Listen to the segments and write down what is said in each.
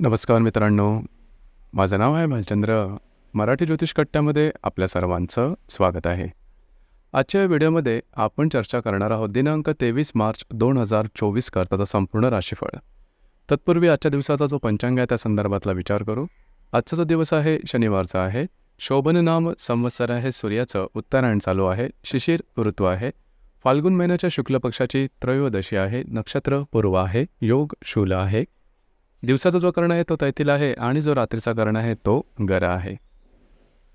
नमस्कार मित्रांनो. माझं नाव आहे भालचंद्र. मराठी ज्योतिष कट्ट्यामध्ये आपल्या सर्वांचं स्वागत आहे. आजच्या व्हिडिओमध्ये आपण चर्चा करणार आहोत दिनांक तेवीस मार्च दोन हजार चोवीस करताचा संपूर्ण राशीफळ. तत्पूर्वी आजच्या दिवसाचा जो पंचांग आहे त्या संदर्भातला विचार करू. आजचा जो दिवस आहे शनिवारचा आहे. शोभन नाम संवत्सर आहे सूर्याचं. उत्तरायण चालू आहे. शिशिर ऋतू आहे. फाल्गुन महिन्याच्या शुक्ल पक्षाची त्रयोदशी आहे. नक्षत्र पूर्व आहे. योग शूल आहे. दिवसाचा जो कर्ण आहे तो तैतील आहे आणि जो रात्रीचा कर्ण आहे तो गरा आहे.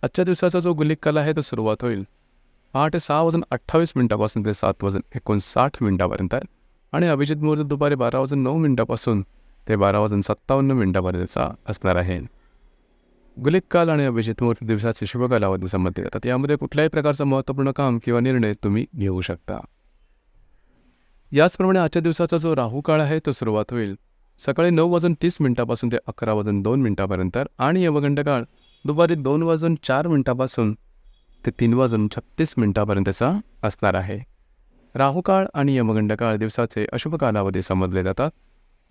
आजच्या दिवसाचा जो गुलिक कला आहे तो सुरुवात होईल. आठ सहा वाजून अठ्ठावीस मिनिटापासून ते सात वाजून एकोणसाठ मिनिटापर्यंत आहे. आणि अभिजित मुहूर्त दुपारी बारा वाजून नऊ मिनिटापासून ते बारा वाजून सत्तावन्न मिनिटापर्यंतचा असणार आहे. गुलिक काल आणि अभिजित मुहूर्त दिवसाचे शुभ कालावधी संबंधित येतात यामध्ये कुठल्याही प्रकारचं महत्त्वपूर्ण काम किंवा निर्णय तुम्ही घेऊ शकता. याचप्रमाणे आजच्या दिवसाचा जो राहू काळ आहे तो सुरुवात होईल. सकाळी नऊ वाजून तीस मिनिटापासून ते अकरा वाजून दोन मिनिटापर्यंत आणि यवघंटकाळ दुपारी दोन वाजून चार मिनिटापासून ते तीन वाजून छत्तीस मिनिटापर्यंतचा असणार आहे. राहुकाळ आणि यमगंडकाळ दिवसाचे अशुभ कालावधी समजले जातात.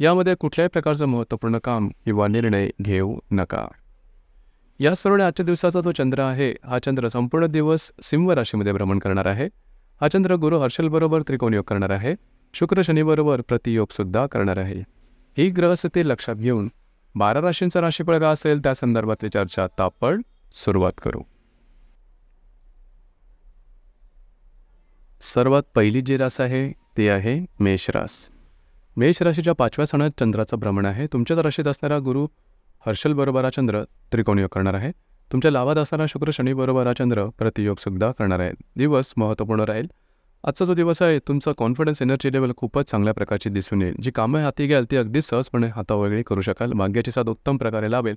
यामध्ये कुठल्याही प्रकारचं महत्त्वपूर्ण काम किंवा निर्णय घेऊ नका. याचप्रमाणे आजच्या दिवसाचा जो चंद्र आहे हा चंद्र संपूर्ण दिवस सिंह राशीमध्ये भ्रमण करणार आहे. हा चंद्र गुरु हर्षलबरोबर त्रिकोणयोग करणार आहे. शुक्र शनीबरोबर प्रतियोगसुद्धा करणार आहे. ही ग्रहस्थिती लक्षात घेऊन बारा राशींचा राशीफळ का असेल त्या संदर्भातली चर्चा आता आपण सुरुवात करू. सर्वात पहिली जी रास आहे ती आहे मेष रास. मेष राशीच्या पाचव्या सणात चंद्राचं भ्रमण आहे. तुमच्याच राशीत असणारा गुरु हर्षल बरोबर चंद्र त्रिकोणयोग करणार आहे. तुमच्या लाभात असणारा शुक्र शनी बरोबर चंद्र प्रतियोगसुद्धा करणार आहे. दिवस महत्त्वपूर्ण राहील. आजचा जो दिवस आहे तुमचा कॉन्फिडन्स एनर्जी लेवल खूपच चांगल्या प्रकारची दिसून येईल. जी कामं हाती घ्याल ती अगदी सहजपणे हातावेगळी करू शकाल. भाग्याची साथ उत्तम प्रकारे लाभेल.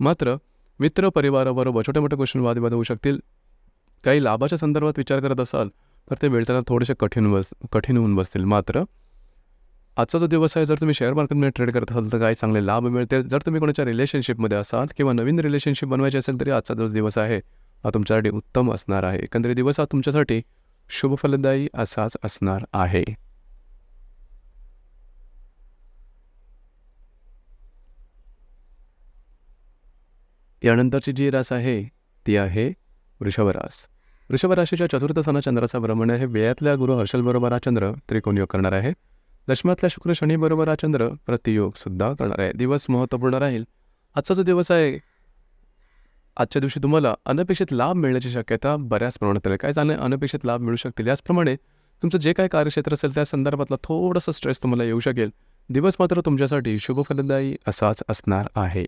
मात्र मित्र परिवाराबरोबर छोट्या मोठ्या गोष्टी वादविवाद होऊ शकतील. काही लाभाच्या संदर्भात विचार करत असाल तर ते वेळताना थोडेसे कठीण बस कठीण होऊन बसतील. मात्र आजचा जो दिवस आहे जर तुम्ही शेअर मार्केटमध्ये ट्रेड करत असाल तर काही चांगले लाभ मिळतील. जर तुम्ही कोणाच्या रिलेशनशिपमध्ये असाल किंवा नवीन रिलेशनशिप बनवायची असेल तरी आजचा जो दिवस आहे हा तुमच्यासाठी उत्तम असणार आहे. एकंदरीत दिवस हा तुमच्यासाठी शुभ फलदायी असाच असणार आहे. यानंतरची जी रास आहे ती आहे वृषभरास. वृषभराशीच्या चतुर्थ सणा चंद्राचा भ्रमण आहे. वेळातल्या गुरु हर्षलबरोबर हा चंद्र त्रिकोणयोग करणार आहे. दशमातल्या शुक्र शनीबरोबर हा चंद्र प्रतियोग सुद्धा करणार आहे. दिवस महत्त्वपूर्ण राहील. आजचा जो दिवस आहे आजच्या दिवशी तुम्हाला अनपेक्षित लाभ मिळण्याची शक्यता बऱ्याच प्रमाणात आहे. काय चांगले अनपेक्षित लाभ मिळू शकतील. याचप्रमाणे तुमचं जे काही कार्यक्षेत्र असेल त्या संदर्भातला थोडंसं स्ट्रेस तुम्हाला येऊ शकेल. दिवस मात्र तुमच्यासाठी शुभफलदायी असाच असणार आहे.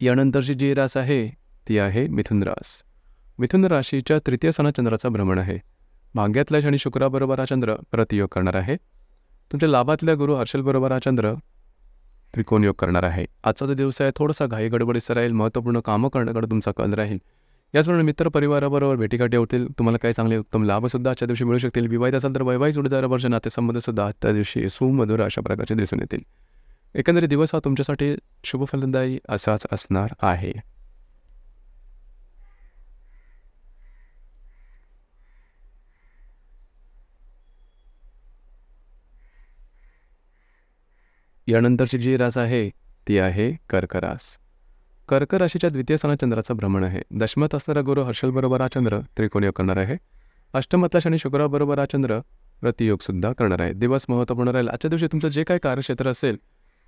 यानंतरची जी रास आहे ती आहे मिथुन रास. मिथुन राशीच्या तृतीय सणा चंद्राचा भ्रमण आहे. भाग्यातल्या शनी शुक्राबरोबर हा चंद्र प्रतियोग करणार आहे. तुमच्या लाभातल्या गुरु हर्षलबरोबर हा चंद्र त्रिकोणयोग करणार आहे. आजचा जो दिवस आहे थोडासा घाई गडबडीचा राहील महत्त्वपूर्ण कामं करण्याकडे तुमचा कल राहील. याचप्रमाणे मित्र परिवाराबरोबर भेटीगाठी होतील तुम्हाला काही चांगले उत्तम लाभसुद्धा आजच्या दिवशी मिळू शकतील. विवाहित असाल तर वैवाहिक जोडीदारावरचे नातेसंबंधसुद्धा आजच्या दिवशी सुमधुर अशा प्रकारचे दिसून येतील. एकंदरीत दिवस हा तुमच्यासाठी शुभफलदायी असाच असणार आहे. यानंतरची जी रास आहे ती आहे कर्करास. कर्क राशीच्या द्वितीय स्थानात चंद्राचं भ्रमण आहे. दशमत असणारा गुरु हर्षलबरोबर हा चंद्र त्रिकोणयोग करणार आहे. अष्टमतला शनी शुक्राबरोबर हा चंद्र प्रतियोगसुद्धा करणार आहे. दिवस महत्त्वपूर्ण राहील. आजच्या दिवशी तुमचं जे काही कार्यक्षेत्र असेल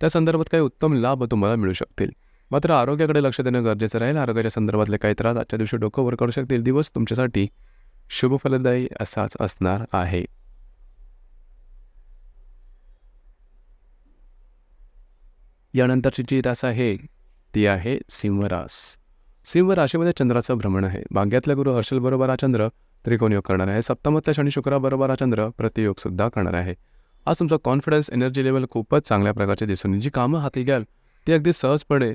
त्या संदर्भात काही उत्तम लाभ तुम्हाला मिळू शकतील. मात्र आरोग्याकडे लक्ष देणं गरजेचं राहील. आरोग्याच्या संदर्भातले काही त्रास आजच्या दिवशी डोकं वर करू शकतील. दिवस तुमच्यासाठी शुभफलदायी असाच असणार आहे. यानंतरची जी रास आहे ती आहे सिंहरास. सिंह राशीमध्ये चंद्राचं भ्रमण आहे. भाग्यातल्या गुरु हर्षलबरोबर हा चंद्र त्रिकोणयोग करणार आहे. सप्तमातल्या शनी शुक्राबरोबर हा चंद्र प्रतियोगसुद्धा करणार आहे. आज तुमचा कॉन्फिडन्स एनर्जी लेवल खूपच चांगल्या प्रकारचे दिसून जी कामं हाती घ्याल ती अगदी सहजपणे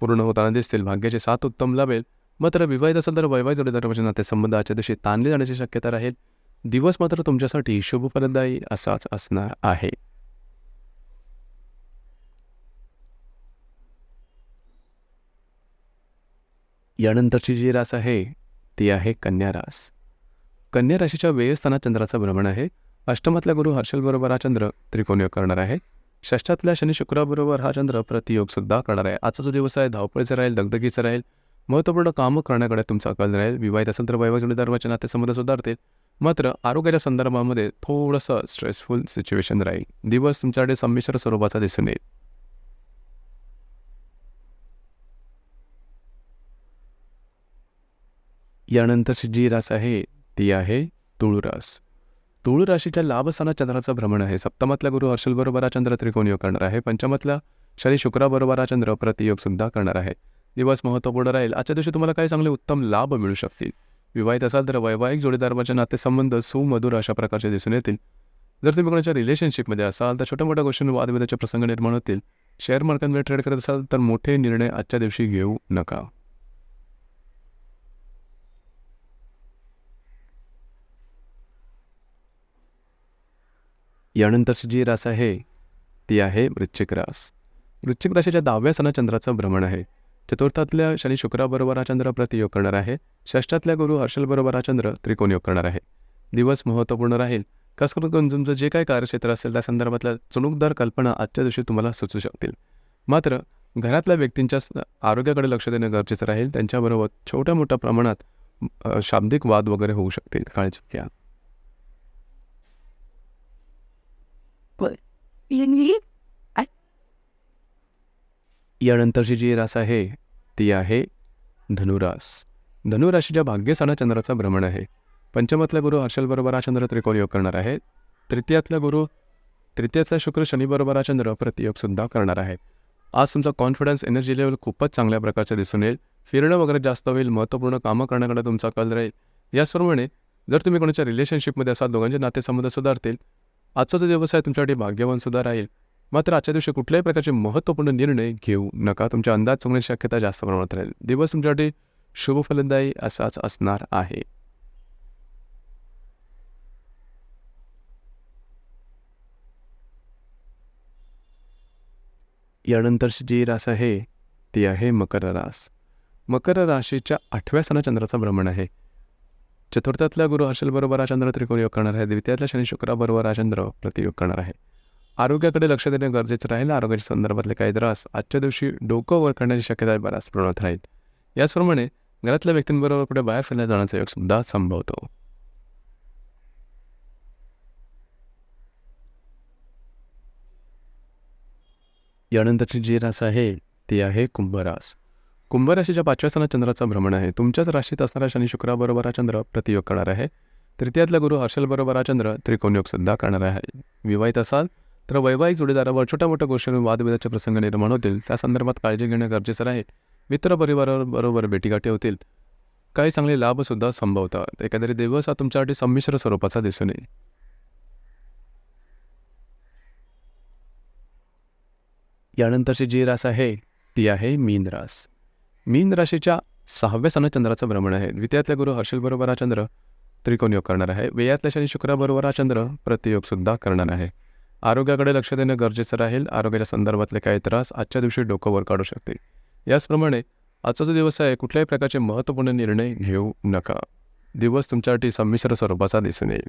पूर्ण होताना दिसतील. भाग्याचे सात उत्तम लाभेल. मात्र विवाहित असेल तर वैवाहिक जोडीदाराचे म्हणजे नातेसंबंध आजच्या दिवशी ताणले जाण्याची शक्यता राहील. दिवस मात्र तुमच्यासाठी शुभफलदायी असाच असणार आहे. यानंतरची जी रास आहे ती आहे कन्या रास. कन्या राशीच्या व्ययस्थानात चंद्राचं भ्रमण आहे. अष्टमातल्या गुरु हर्षलबरोबर हा चंद्र त्रिकोणयोग करणार आहे. षष्ठातल्या शनी शुक्राबरोबर हा चंद्र प्रतियोगसुद्धा करणार आहे. आजचा जो दिवस आहे धावपळीचा राहील दगदगीचा राहील महत्त्वपूर्ण कामं करण्याकडे तुमचा कल राहील. विवाहित असेल तर वैवाहिक जोडीदाराचे नातेसंबंध सुधारतील. मात्र आरोग्याच्या संदर्भामध्ये थोडंसं स्ट्रेसफुल सिच्युएशन राहील. दिवस तुमच्याकडे संमिश्र स्वरूपाचा दिसून येईल. यानंतरची जी रास आहे ती आहे तुळू रास तुळू राशीच्या लाभस्थानात चंद्राचं भ्रमण आहे. सप्तमातल्या गुरु हर्षलबरोबर हा चंद्र त्रिकोण करणार आहे. पंचमातला शनी शुक्राबरोबर हा चंद्र प्रतियोग सुद्धा करणार आहे. दिवस महत्त्वपूर्ण राहील. आजच्या दिवशी तुम्हाला काही चांगले उत्तम लाभ मिळू शकतील. विवाहित असाल तर वैवाहिक जोडीदाराचे नातेसंबंध सुमधुर अशा प्रकारचे दिसून येतील. जर तुम्ही कोणाच्या रिलेशनशिपमध्ये असाल तर छोट्या मोठ्या गोष्टींवर वादविदाचे प्रसंग निर्माण होतील. शेअर मार्केटमध्ये ट्रेड करत असाल तर मोठे निर्णय आजच्या दिवशी घेऊ नका. यानंतरची जी रास आहे ती आहे वृश्चिक रास. वृश्चिक राशीच्या दहाव्या सणा चंद्राचं भ्रमण आहे. चतुर्थातल्या शनी शुक्राबरोबर हा चंद्र प्रतियोग करणार आहे. षष्ठातल्या गुरु हर्षलबरोबर हा चंद्र त्रिकोणयोग करणार आहे. दिवस महत्त्वपूर्ण राहील. खास करून तुमचं जे काही कार्यक्षेत्र असेल त्या संदर्भातल्या चुणूकदार कल्पना आजच्या दिवशी तुम्हाला सुचू शकतील. मात्र घरातल्या व्यक्तींच्या आरोग्याकडे लक्ष देणं गरजेचं राहील. त्यांच्याबरोबर छोट्या मोठ्या प्रमाणात शाब्दिक वाद वगैरे होऊ शकतील. काळजी घ्या. यानंतरची जी रास आहे ती आहे धनुरास. धनुराशीच्या भाग्यस्थाना चंद्राचा भ्रमण आहे. पंचमातला गुरु हर्षलबरोबर हा चंद्र त्रिकोण योग करणार आहे तृतीयातला गुरु तृतीयातला शुक्र शनीबरोबर हा चंद्र प्रतियोगसुद्धा करणार आहे आज तुमचा कॉन्फिडन्स एनर्जी लेवल खूपच चांगल्या प्रकारचं दिसून येईल. फिरणं वगैरे जास्त होईल महत्त्वपूर्ण कामं करण्याकडे तुमचा कल राहील. याचप्रमाणे जर तुम्ही कोणाच्या रिलेशनशिपमध्ये असाल दोघांचे नातेसंबंध सुधारतील आजचा जो दिवस आहे तुमच्यासाठी भाग्यवान सुद्धा राहील. मात्र आजच्या दिवशी कुठल्याही प्रकारचे महत्त्वपूर्ण निर्णय घेऊ नका. तुमच्या अंदाज चुकण्याची शक्यता जास्त प्रमाणात राहील. दिवस तुमच्यासाठी शुभफलदायी असाच असणार आहे. यानंतरची जी रास आहे ती आहे मकर रास. मकर राशीच्या आठव्या सणा चंद्राचं भ्रमण आहे. चतुर्थातल्या गुरु हर्षलबरोबर हा चंद्र त्रिकोण योग करणार आहे. द्वितीयातल्या शनी शुक्राबरोबर हा चंद्र प्रतियोग करणार आहे. आरोग्याकडे लक्ष देणे गरजेचं राहील. आरोग्याच्या संदर्भातले काही त्रास आजच्या दिवशी डोकं वर करण्याची शक्यता बऱ्याच प्रमाणात राहील. याचप्रमाणे घरातल्या व्यक्तींबरोबर पुढे बाहेर फिरण्यात जाण्याचा योग सुद्धा संभवतो. यानंतरची जी रास आहे ती आहे कुंभरास. कुंभराशीच्या पाचव्या स्थानात चंद्राचं भ्रमण आहे. तुमच्याच राशीत असणारा शनी शुक्राबरोबर हा चंद्र प्रतियोग करणार आहे. तृतीयातला गुरु हर्षलबरोबर हा चंद्र त्रिकोणयोग सुद्धा करणार आहे. विवाहित असाल तर वैवाहिक जोडीदारावर छोट्या मोठ्या गोष्टींवर वादविवादाचे प्रसंग निर्माण होतील. त्या संदर्भात काळजी घेणं गरजेचं राहील मित्रपरिवाराबरोबर भेटीगाठी होतील. काही चांगले लाभसुद्धा संभवतात. एखाद्या दिवस हा तुमच्यासाठी संमिश्र स्वरूपाचा दिसून येईल. यानंतरची जी रास आहे ती आहे मीन रास. मीन राशीच्या सहाव्या सणात चंद्राचं भ्रमण आहे. द्वितीयातल्या गुरु हर्षलबरोबर हा चंद्र त्रिकोणयोग करणार आहे. वेयातल्या शनी शुक्राबरोबर हा चंद्र प्रतियोगसुद्धा करणार आहे. आरोग्याकडे लक्ष देणं गरजेचं राहील. आरोग्याच्या संदर्भातले काही त्रास आजच्या दिवशी डोकं वर काढू शकते. याचप्रमाणे आजचा जो दिवस आहे कुठल्याही प्रकारचे महत्त्वपूर्ण निर्णय घेऊ नका. दिवस तुमच्यासाठी संमिश्र स्वरूपाचा दिसून येईल.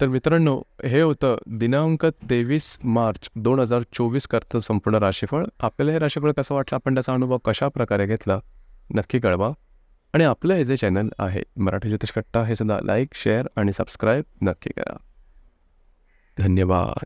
तर मित्रांनो हे होतं दिनांक तेवीस मार्च दोन हजार चोवीस करतं संपूर्ण राशीफळ. आपल्याला हे राशीफळ कसं वाटलं? आपण त्याचा अनुभव कशा प्रकारे घेतला? नक्की कळवा. आणि आपलं हे जे चॅनल आहे मराठी ज्योतिष कट्टा हे सुद्धा लाईक शेअर आणि सबस्क्राईब नक्की करा. धन्यवाद.